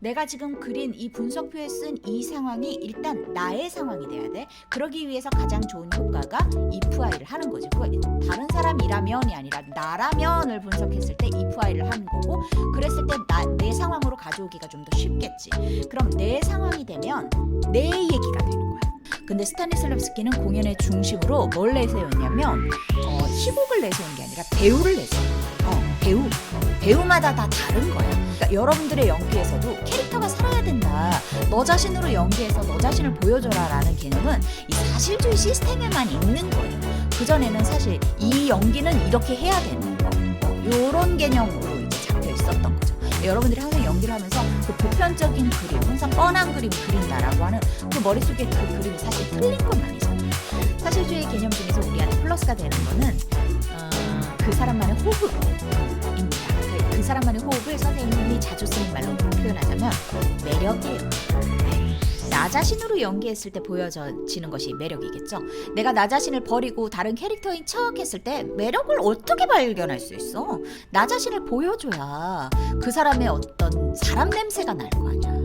내가 지금 그린 이 분석표에 쓴 이 상황이 일단 나의 상황이 돼야 돼. 그러기 위해서 가장 좋은 효과가 if while을 하는 거지. 다른 사람이라면이 아니라 나라면을 분석했을 때 if while을 하는 거고 그랬을 때 나, 내 상황으로 가져오기가 좀 더 쉽겠지. 그럼 내 상황이 되면 내 얘기가 되는 거야. 근데 스타니슬랍스키는 공연의 중심으로 뭘 내세웠냐면 어, 희곡을 내세운 게 아니라 배우를 내세운 거야. 어, 배우. 배우마다 다 다른 거야. 그러니까 여러분들의 연기에서도 캐릭터가 살아야 된다. 너 자신으로 연기해서 너 자신을 보여줘라라는 개념은 이 사실주의 시스템에만 있는 거예요. 그 전에는 사실 이 연기는 이렇게 해야 되는 거. 어, 요런 개념으로 이제 잡혀 있었던 거죠. 여러분들이 항상 연기를 하면서 그 보편적인 그림, 항상 뻔한 그림 그린다라고 하는 그 머릿속에 그 그림이 사실 틀린 건 아니잖아요. 사실주의 개념 중에서 우리한테 플러스가 되는 거는 어, 그 사람만의 그 사람만의 호흡을 선생님이 자주 쓰는 말로 표현하자면 매력이에요. 네. 나 자신으로 연기했을 때 보여지는 것이 매력이겠죠. 내가 나 자신을 버리고 다른 캐릭터인 척 했을 때 매력을 어떻게 발견할 수 있어? 나 자신을 보여줘야 그 사람의 어떤 사람 냄새가 날 거 아니야.